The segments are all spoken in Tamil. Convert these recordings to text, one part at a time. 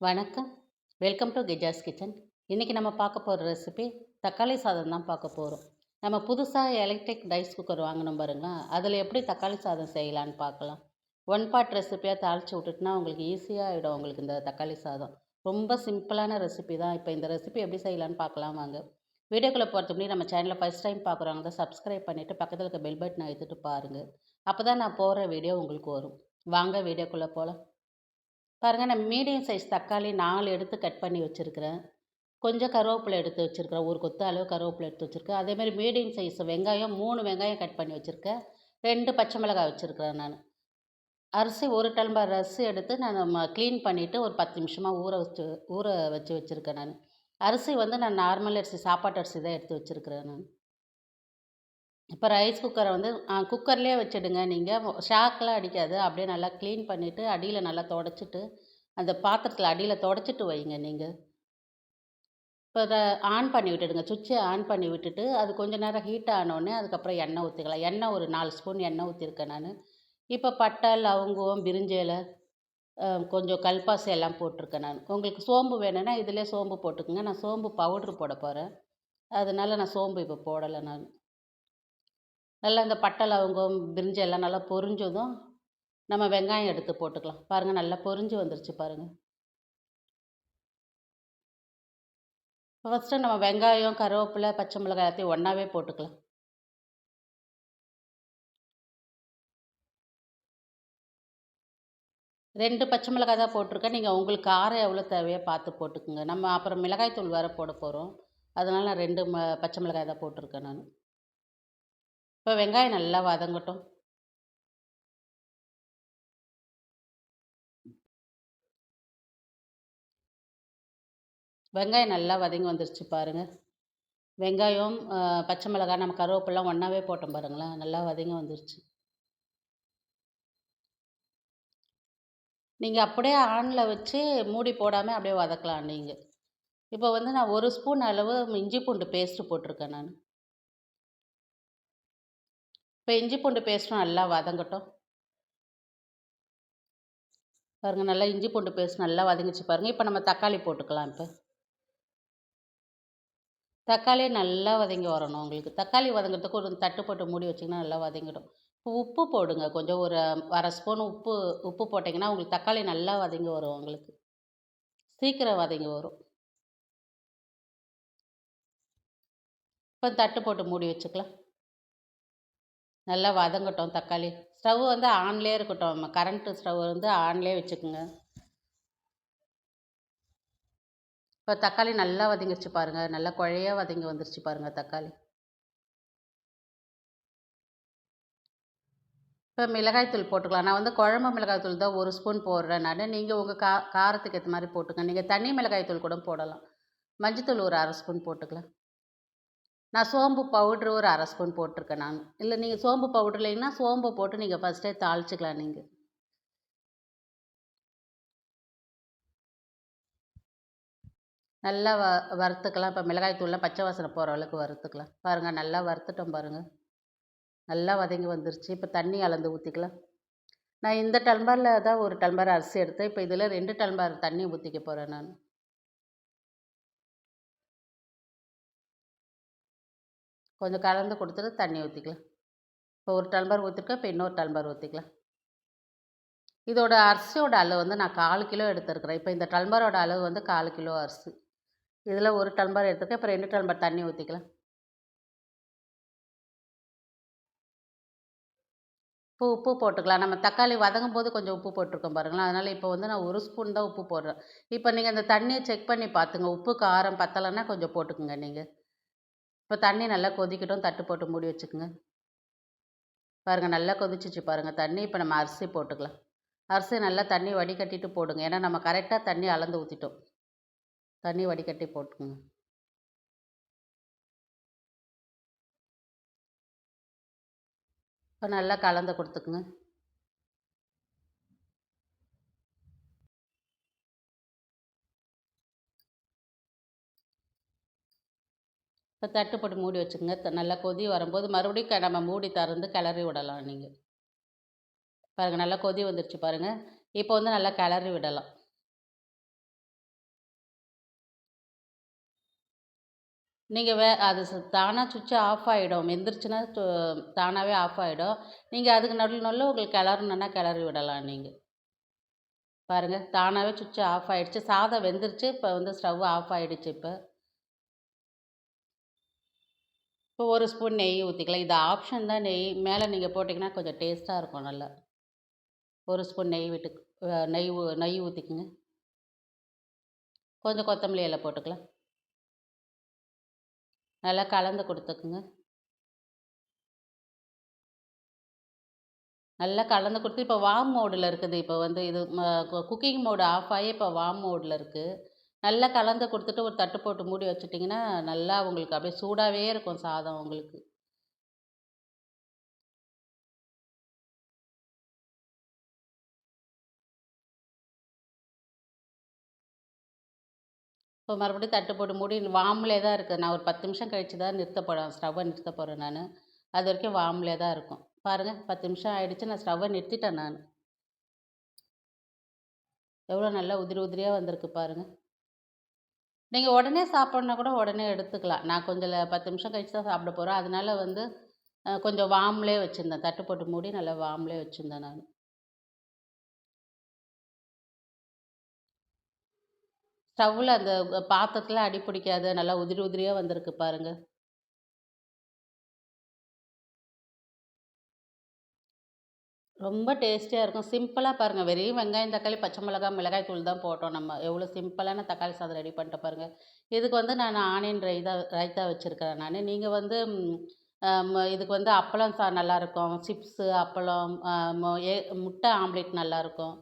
வணக்கம். வெல்கம் டு கெஜாஸ் கிச்சன் இன்றைக்கி நம்ம பார்க்க போகிற ரெசிபி தக்காளி சாதம் தான் பார்க்க போகிறோம் நம்ம புதுசாக எலக்ட்ரிக் ரைஸ் குக்கர் வாங்கினோம் பாருங்களா அதில் எப்படி தக்காளி சாதம் செய்யலான்னு பார்க்கலாம். ஒன் பார்ட் ரெசிப்பியாக தாளித்து விட்டுட்டுனா உங்களுக்கு ஈஸியாக ஆகிடும் உங்களுக்கு இந்த தக்காளி சாதம். ரொம்ப சிம்பிளான ரெசிபி தான். இப்போ இந்த ரெசிபி எப்படி செய்யலான்னு பார்க்கலாம் வாங்க. வீடியோக்குள்ளே போகிறது முன்னாடி நம்ம சேனலில் ஃபஸ்ட் டைம் பார்க்குறவங்க தான் சப்ஸ்கிரைப் பண்ணிவிட்டு பக்கத்தில் இருக்க பெல் பட்டனை எடுத்துகிட்டு பாருங்கள் அப்போ தான் நான் போகிற வீடியோ உங்களுக்கு வரும். வாங்க வீடியோக்குள்ளே போகலாம் பாருங்கள் நான் மீடியம் சைஸ் தக்காளி நாலு எடுத்து கட் பண்ணி வச்சுருக்கிறேன். கொஞ்சம் கருவேப்பிலை எடுத்து வச்சுருக்கிறேன். ஒரு கொத்து அளவு கருவேப்பிலை எடுத்து வச்சுருக்கேன். அதேமாதிரி மீடியம் சைஸ் வெங்காயம் மூணு வெங்காயம் கட் பண்ணி வச்சுருக்கேன். ரெண்டு பச்சை மிளகாய் வச்சுருக்கிறேன் நான். அரிசி ஒரு டம்ளர் அரிசி எடுத்து நான் க்ளீன் பண்ணிவிட்டு ஒரு பத்து நிமிஷமாக ஊற வச்சு ஊற வச்சு வச்சுருக்கேன் நான். அரிசி வந்து நான் நார்மல் அரிசி சாப்பாட்டு அரிசி தான் எடுத்து வச்சுருக்கிறேன் நான். இப்போ ரைஸ் குக்கரை வந்து குக்கர்லேயே வச்சுடுங்க நீங்கள் ஷாக்லாம் அடிக்காது. அப்படியே நல்லா க்ளீன் பண்ணிவிட்டு அடியில் நல்லா தொடச்சிட்டு அந்த பாத்திரத்தில் அடியில் தொடச்சிட்டு வைங்க நீங்கள் இப்போ அதை ஆன் பண்ணி விட்டுடுங்க. சுவிட்சை ஆன் பண்ணி விட்டுட்டு அது கொஞ்சம் நேரம் ஹீட் ஆனோடனே அதுக்கப்புறம் எண்ணெய் ஊற்றிக்கலாம் எண்ணெய் ஒரு நாலு ஸ்பூன் எண்ணெய் ஊற்றிருக்கேன் நான். இப்போ பட்டை லவங்கம் பிரிஞ்சேலை கொஞ்சம் கல்பாசி எல்லாம் போட்டிருக்கேன் நான். உங்களுக்கு சோம்பு வேணும்னா இதிலே சோம்பு போட்டுக்கோங்க. நான் சோம்பு பவுட்ரு போட போகிறேன் அதனால் நான் சோம்பு இப்போ போடலை நான். நல்லா இந்த பட்டை லவங்கம் பிரிஞ்சி எல்லாம் நல்லா பொரிஞ்சதும் நம்ம வெங்காயம் எடுத்து போட்டுக்கலாம். பாருங்கள் நல்லா பொரிஞ்சு வந்துருச்சு பாருங்கள் ஃபஸ்ட்டு நம்ம வெங்காயம் கருவேப்பிலை பச்சை மிளகாய் எல்லாத்தையும் ஒன்றாவே போட்டுக்கலாம். ரெண்டு பச்சை மிளகாய் தான் போட்டிருக்கேன். நீங்கள் உங்களுக்கு காரம் எவ்வளோ தேவையோ பார்த்து போட்டுக்கோங்க. நம்ம அப்புறம் மிளகாய் தூள் வேறு போட போகிறோம் அதனால் நான் ரெண்டு ம பச்சை மிளகாய் தான் போட்டிருக்கேன் நான். இப்போ வெங்காயம் நல்லா வதங்கட்டும். வெங்காயம் நல்லா வதங்கி வந்துருச்சு பாருங்கள் வெங்காயம் பச்சை மிளகாய் நம்ம கருவேப்பிலாம் ஒன்றாவே போட்டோம் பாருங்களேன் நல்லா வதங்கி வந்துருச்சு. நீங்கள் அப்படியே ஆனில் வச்சு மூடி போடாமல் அப்படியே வதக்கலாம் நீங்கள் இப்போ வந்து நான் ஒரு ஸ்பூன் அளவு இஞ்சி பூண்டு பேஸ்ட்டு போட்டிருக்கேன் நான். இப்போ இஞ்சி பூண்டு பேஸ்ட்டும் நல்லா வதங்கட்டும். பாருங்கள் நல்லா இஞ்சி பூண்டு பேஸ்ட் நல்லா வதங்கிச்சு பாருங்கள் இப்போ நம்ம தக்காளி போட்டுக்கலாம் இப்போ. தக்காளி நல்லா வதங்கி வரணும் உங்களுக்கு. தக்காளி வதங்கிறதுக்கு ஒரு தட்டு போட்டு மூடி வச்சிங்கன்னா நல்லா வதங்கிடும். இப்போ உப்பு போடுங்க. கொஞ்சம் ஒரு அரை ஸ்பூன் உப்பு உப்பு போட்டிங்கன்னா உங்களுக்கு தக்காளி நல்லா வதங்கி வரும் உங்களுக்கு. சீக்கிரம் வதங்கி வரும். இப்போ தட்டு போட்டு மூடி வச்சுக்கலாம். நல்லா வதங்கட்டும் தக்காளி. ஸ்டவ் வந்து ஆன்லேயே இருக்கட்டும். கரண்ட்டு ஸ்டவ் வந்து ஆன்லேயே வச்சுக்கோங்க. இப்போ தக்காளி நல்லா வதங்கிடுச்சு பாருங்கள் நல்லா குழையாக வதங்கி வந்துருச்சு பாருங்கள் தக்காளி. இப்போ மிளகாய்த்தூள் போட்டுக்கலாம். நான் வந்து குழம்பு மிளகாய்த்தூள் தான் ஒரு ஸ்பூன் போடுறேன் நான். நீங்கள் உங்கள் கா காரத்துக்கு ஏற்ற மாதிரி போட்டுக்கங்க. நீங்கள் தனி மிளகாய்த்தூள் கூட போடலாம். மஞ்சத்தூள் ஒரு அரை ஸ்பூன் போட்டுக்கலாம். நான் சோம்பு பவுட்ரு ஒரு அரை ஸ்பூன் போட்டிருக்கேன் நான். இல்லை நீங்கள் சோம்பு பவுட்ரு இல்லைன்னா சோம்பை போட்டு நீங்கள் ஃபஸ்ட்டே தாளிச்சிக்கலாம் நீங்கள் நல்லா வ வறுத்துக்கலாம். இப்போ மிளகாய் தூள்லாம் பச்சை வாசனை போகிற அளவுக்கு வறுத்துக்கலாம். பாருங்கள் நல்லா வறுத்துட்டோம் பாருங்கள் நல்லா வதங்கி வந்துருச்சு. இப்போ தண்ணி அளந்து ஊற்றிக்கலாம் நான் இந்த டல்மரில் தான் ஒரு டல்மர் அரிசி எடுத்தேன். இப்போ இதில் ரெண்டு டல்மர் தண்ணி ஊற்றிக்க போகிறேன் நான். கொஞ்சம் கலந்து கொடுத்துட்டு தண்ணி ஊற்றிக்கலாம் இப்போ ஒரு டம்ளர் ஊற்றிருக்கேன் இப்போ இன்னொரு டம்ளர் ஊற்றிக்கலாம் இதோட அரிசியோட அளவு வந்து நான் கால் கிலோ எடுத்துருக்குறேன். இப்போ இந்த டல்பரோட அளவு வந்து கால் கிலோ அரிசி. இதில் ஒரு டம்ளர் எடுத்துருக்கேன் இப்போ ரெண்டு டம்ளர் தண்ணி ஊற்றிக்கலாம் இப்போ உப்பு போட்டுக்கலாம். நம்ம தக்காளி வதங்கும் போது கொஞ்சம் உப்பு போட்டிருக்கோம் பாருங்களேன். அதனால் இப்போ வந்து நான் ஒரு ஸ்பூன் தான் உப்பு போடுறேன். இப்போ நீங்கள் அந்த தண்ணியை செக் பண்ணி பார்த்துங்க உப்பு காரம் பத்தலைன்னா கொஞ்சம் போட்டுக்குங்க நீங்கள் இப்போ தண்ணி நல்லா கொதிக்கட்டும் தட்டு போட்டு மூடி வச்சுக்கோங்க. பாருங்கள் நல்லா கொதிச்சிச்சு பாருங்கள் தண்ணி இப்போ நம்ம அரிசி போட்டுக்கலாம். அரிசி நல்லா தண்ணி வடிகட்டிட்டு போடுங்க. ஏன்னா நம்ம கரெக்டாக தண்ணி அளந்து ஊற்றிட்டோம் தண்ணி வடிகட்டி போட்டுக்கோங்க. இப்போ நல்லா கலந்து கொடுத்துக்குங்க. இப்போ தட்டுப்பட்டு மூடி வச்சுக்கோங்க. நல்லா கொதி வரும்போது மறுபடியும் நம்ம மூடி திறந்து கிளறி விடலாம் நீங்கள் பாருங்கள் நல்லா கொதி வந்துருச்சு பாருங்கள் இப்போ வந்து நல்லா கிளறி விடலாம். நீங்கள் வே அது தானாக சுவிட்சு ஆஃப் ஆகிடும் எந்திரிச்சுன்னா தானாகவே ஆஃப் ஆகிடும் நீங்கள் அதுக்கு நடுவில் நல்ல உங்களுக்கு கிளறணுன்னா கிளறி விடலாம் நீங்கள் பாருங்கள் தானாகவே சுவிட்சு ஆஃப் ஆகிடுச்சு சாதம் வெந்துருச்சு. இப்போ வந்து ஸ்டவ் ஆஃப் ஆகிடுச்சு இப்போ. இப்போ ஒரு ஸ்பூன் நெய் ஊற்றிக்கலாம் இது ஆப்ஷன் தான் நெய். மேலே நீங்கள் போட்டிங்கன்னா கொஞ்சம் டேஸ்ட்டாக இருக்கும் நல்லா. ஒரு ஸ்பூன் நெய் விட்டு நெய் ஊ நெய் ஊற்றிக்குங்க கொஞ்சம் கொத்தமல்லி இலை போட்டுக்கலாம். நல்லா கலந்து கொடுத்துக்குங்க. நல்லா கலந்து கொடுத்து இப்போ வார்ம் மோடில் இருக்குது. இப்போ வந்து இது குக்கிங் மோடு ஆஃப் ஆகி இப்போ வார்ம் மோடில் இருக்குது நல்லா கலந்து கொடுத்துட்டு ஒரு தட்டு போட்டு மூடி வச்சுட்டிங்கன்னா நல்லா உங்களுக்கு அப்படியே சூடாகவே இருக்கும் சாதம் உங்களுக்கு. இப்போ மறுபடியும் தட்டு போட்டு மூடி வாம்லே தான் இருக்குது நான் ஒரு பத்து நிமிஷம் கழித்து தான் நிறுத்த போகிறேன் ஸ்டவ்வை நிறுத்த போகிறேன் நான். அது வரைக்கும் வாம்லே தான் இருக்கும். பாருங்கள் பத்து நிமிஷம் ஆகிடுச்சு நான் ஸ்டவ்வை நிறுத்திட்டேன் நான். எவ்வளோ நல்லா உதிரி உதிரியாக வந்திருக்கு பாருங்கள் நீங்கள் உடனே சாப்பிட்னா கூட உடனே எடுத்துக்கலாம். நான் கொஞ்சம் பத்து நிமிஷம் கழிச்சு தான் சாப்பிட போகிறோம் அதனால வந்து கொஞ்சம் வாம்லே வச்சுருந்தேன். தட்டு போட்டு மூடி நல்லா வாம்லே வச்சுருந்தேன் நான். ஸ்டவ்வில் அந்த பாத்திரத்தில் அடி பிடிக்காது. நல்லா உதிரி உதிரியாக வந்திருக்கு பாருங்கள் ரொம்ப டேஸ்டியாக இருக்கும். சிம்பிளாக பாருங்கள் வெறும் வெங்காயம் தக்காளி பச்சை மிளகாய் மிளகாய் தூள் தான் போட்டோம் நம்ம. எவ்வளோ சிம்பிளான தக்காளி சாதம் ரெடி பண்ணிட்டு பாருங்கள் இதுக்கு வந்து நான் ஆனியன் ரைதா ரைத்தா வச்சுருக்கிறேன் நான். நீங்கள் வந்து இதுக்கு வந்து அப்பளம் சா நல்லாயிருக்கும் சிப்ஸு அப்பளம் ஏ முட்டை ஆம்லேட் நல்லாயிருக்கும்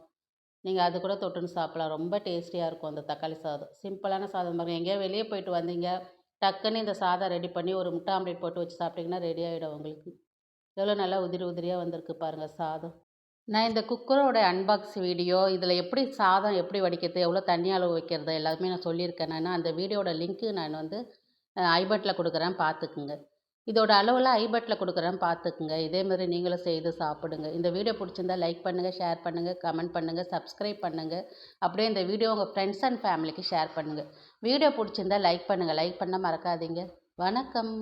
நீங்கள் அது கூட தொட்டுன்னு சாப்பிட்லாம். ரொம்ப டேஸ்டியாக இருக்கும் அந்த தக்காளி சாதம். சிம்பிளான சாதம் பாருங்கள் எங்கேயோ வெளியே போயிட்டு வந்தீங்க டக்குன்னு இந்த சாதம் ரெடி பண்ணி ஒரு முட்டை ஆம்லேட் போட்டு வச்சு சாப்பிட்டிங்கன்னா ரெடி ஆகிடும் உங்களுக்கு. எவ்வளோ நல்லா உதிரி உதிரியாக வந்திருக்கு பாருங்கள் சாதம். நான் இந்த குக்கரோட அன்பாக்ஸ் வீடியோ இதில் எப்படி சாதம் எப்படி வடிக்கிறது எவ்வளோ தண்ணி அளவு வைக்கிறது எல்லாமே நான் சொல்லியிருக்கேன். நான் அந்த வீடியோட லிங்க்கு நான் வந்து ஐபட்டில் கொடுக்குறேன் பார்த்துக்குங்க. இதோட அளவில் ஐபட்டில் கொடுக்குறேன் பார்த்துக்குங்க. இதேமாதிரி நீங்களும் செய்து சாப்பிடுங்க. இந்த வீடியோ பிடிச்சிருந்தா லைக் பண்ணுங்கள் ஷேர் பண்ணுங்கள் கமெண்ட் பண்ணுங்கள் சப்ஸ்கிரைப் பண்ணுங்கள் அப்படியே இந்த வீடியோ உங்கள் ஃப்ரெண்ட்ஸ் அண்ட் ஃபேமிலிக்கு ஷேர் பண்ணுங்கள் வீடியோ பிடிச்சிருந்தா லைக் பண்ணுங்கள் லைக் பண்ண மறக்காதீங்க. வணக்கம்.